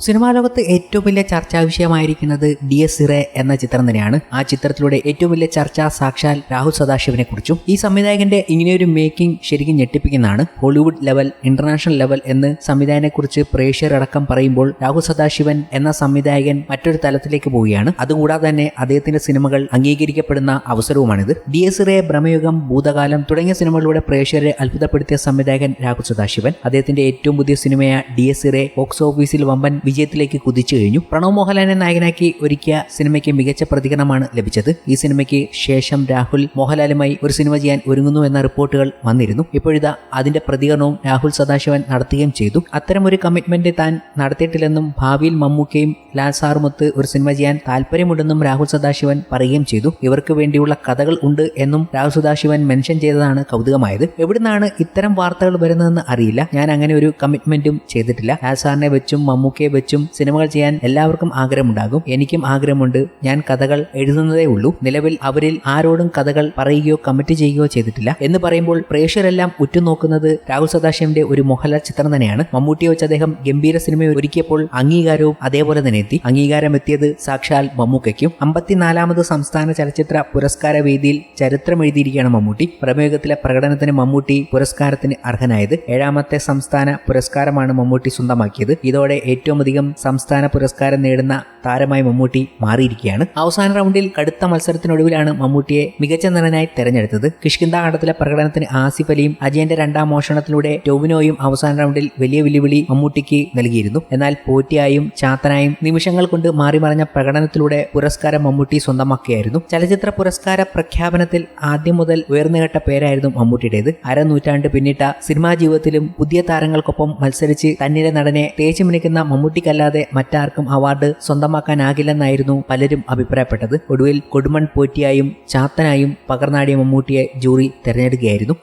Cinema ലോകത്ത് ഏറ്റവും വലിയ ചർച്ചാ വിഷയമായിരിക്കുന്നത് ഡി എസ് സിറെ എന്ന ചിത്രം തന്നെയാണ്. ആ ചിത്രത്തിലൂടെ ഏറ്റവും വലിയ ചർച്ച സാക്ഷാൽ രാഹുൽ സദാശിവനെ കുറിച്ചും ഈ സംവിധായകന്റെ ഇങ്ങനെയൊരു മേക്കിംഗ് ശരിക്കും ഞെട്ടിപ്പിക്കുന്നതാണ്. ഹോളിവുഡ് ലെവൽ ഇന്റർനാഷണൽ ലെവൽ എന്ന് സംവിധായകനെ കുറിച്ച് പ്രേക്ഷകരടക്കം പറയുമ്പോൾ രാഹുൽ സദാശിവൻ എന്ന സംവിധായകൻ മറ്റൊരു തലത്തിലേക്ക് പോവുകയാണ്. അതുകൂടാതെ തന്നെ അദ്ദേഹത്തിന്റെ സിനിമകൾ അംഗീകരിക്കപ്പെടുന്ന അവസരവുമാണിത്. ഡി എസ് സിറെ ഭ്രമയുഗം ഭൂതകാലം തുടങ്ങിയ സിനിമകളിലൂടെ പ്രേക്ഷകരെ അത്ഭുതപ്പെടുത്തിയ സംവിധായകൻ രാഹുൽ സദാശിവൻ. അദ്ദേഹത്തിന്റെ ഏറ്റവും പുതിയ സിനിമയായ ഡി എസ് സിറെ ബോക്സ് ഓഫീസിൽ വമ്പൻ വിജയത്തിലേക്ക് കുതിച്ചു കഴിഞ്ഞു. പ്രണവ് മോഹൻലാലിനെ നായകനാക്കി ഒരുക്കിയ സിനിമയ്ക്ക് മികച്ച പ്രതികരണമാണ് ലഭിച്ചത്. ഈ സിനിമയ്ക്ക് ശേഷം രാഹുൽ മോഹൻലാലുമായി ഒരു സിനിമ ചെയ്യാൻ ഒരുങ്ങുന്നു എന്ന റിപ്പോർട്ടുകൾ വന്നിരുന്നു. ഇപ്പോഴിതാ അതിന്റെ പ്രതികരണവും രാഹുൽ സദാശിവൻ നടത്തുകയും ചെയ്തു. അത്തരം ഒരു കമ്മിറ്റ്മെന്റ് താൻ നടത്തിയിട്ടില്ലെന്നും ഭാവിയിൽ മമ്മൂക്കയും ലാൽ സാറുമൊത്ത് ഒരു സിനിമ ചെയ്യാൻ താല്പര്യമുണ്ടെന്നും രാഹുൽ സദാശിവൻ പറയുകയും ചെയ്തു. ഇവർക്ക് വേണ്ടിയുള്ള കഥകൾ ഉണ്ട് എന്നും രാഹുൽ സദാശിവൻ മെൻഷൻ ചെയ്തതാണ് കൗതുകമായത്. എവിടുന്നാണ് ഇത്തരം വാർത്തകൾ വരുന്നതെന്ന് അറിയില്ല. ഞാൻ അങ്ങനെ ഒരു കമ്മിറ്റ്മെന്റും ചെയ്തിട്ടില്ല. ലാൽ സാറിനെ വെച്ചും മമ്മൂക്കയെ വെച്ചും സിനിമകൾ ചെയ്യാൻ എല്ലാവർക്കും ആഗ്രഹമുണ്ടാകും. എനിക്കും ആഗ്രഹമുണ്ട്. ഞാൻ കഥകൾ എഴുതുന്നതേ ഉള്ളൂ. നിലവിൽ അവരിൽ ആരോടും കഥകൾ പറയുകയോ കമ്മിറ്റ് ചെയ്യുകയോ ചെയ്തിട്ടില്ല. എന്ന് പറയുമ്പോൾ പ്രേക്ഷകരെല്ലാം ഉറ്റുനോക്കുന്നത് രാഹുൽ സദാശിവന്റെ ഒരു മൊഹല ചിത്രം തന്നെയാണ്. മമ്മൂട്ടിയെ വെച്ച് അദ്ദേഹം ഗംഭീര സിനിമ ഒരുക്കിയപ്പോൾ അംഗീകാരവും അതേപോലെ തന്നെ അംഗീകാരം എത്തിയത് സാക്ഷാൽ മമ്മൂക്കയ്ക്കും. അമ്പത്തിനാലാമത് സംസ്ഥാന ചലച്ചിത്ര പുരസ്കാര വേദിയിൽ ചരിത്രം എഴുതിയിരിക്കുകയാണ് മമ്മൂട്ടി. പ്രമേഹത്തിലെ പ്രകടനത്തിന് മമ്മൂട്ടി പുരസ്കാരത്തിന് അർഹനായത്. ഏഴാമത്തെ സംസ്ഥാന പുരസ്കാരമാണ് മമ്മൂട്ടി സ്വന്തമാക്കിയത്. ഇതോടെ ഏറ്റവും അധികം സംസ്ഥാന പുരസ്കാരം നേടുന്ന താരമായി മമ്മൂട്ടി മാറിയിരിക്കുകയാണ്. അവസാന റൗണ്ടിൽ കടുത്ത മത്സരത്തിനൊടുവിലാണ് മമ്മൂട്ടിയെ മികച്ച നടനായി തെരഞ്ഞെടുത്തത്. കിഷ്കിന്ത ആടത്തിലെ പ്രകടനത്തിന് ആസിഫ് അലിയും അജയന്റെ രണ്ടാം മോഷണത്തിലൂടെ ടോവിനോയും അവസാന റൗണ്ടിൽ വലിയ വെല്ലുവിളി മമ്മൂട്ടിക്ക് നൽകിയിരുന്നു. എന്നാൽ പോറ്റിയായും ചാത്തനായും നിമിഷങ്ങൾ കൊണ്ട് മാറി മറിഞ്ഞ പ്രകടനത്തിലൂടെ പുരസ്കാരം മമ്മൂട്ടി സ്വന്തമാക്കിയായിരുന്നു. ചലച്ചിത്ര പുരസ്കാര പ്രഖ്യാപനത്തിൽ ആദ്യം മുതൽ ഉയർന്നുകെട്ട പേരായിരുന്നു മമ്മൂട്ടിയുടേത്. അരനൂറ്റാണ്ട് പിന്നിട്ട സിനിമാ ജീവിതത്തിലും പുതിയ താരങ്ങൾക്കൊപ്പം മത്സരിച്ച് തന്നിലെ നടനെ തേച്ചു മിനിക്കുന്ന മമ്മൂട്ടിക്കല്ലാതെ മറ്റാർക്കും അവാർഡ് സ്വന്തമാക്കാനാകില്ലെന്നായിരുന്നു പലരും അഭിപ്രായപ്പെട്ടത്. ഒടുവിൽ കൊടുമൺ പോറ്റിയായും ചാത്തനായും പകർന്നാടിയ മമ്മൂട്ടിയെ ജൂറി തെരഞ്ഞെടുക്കുകയായിരുന്നു.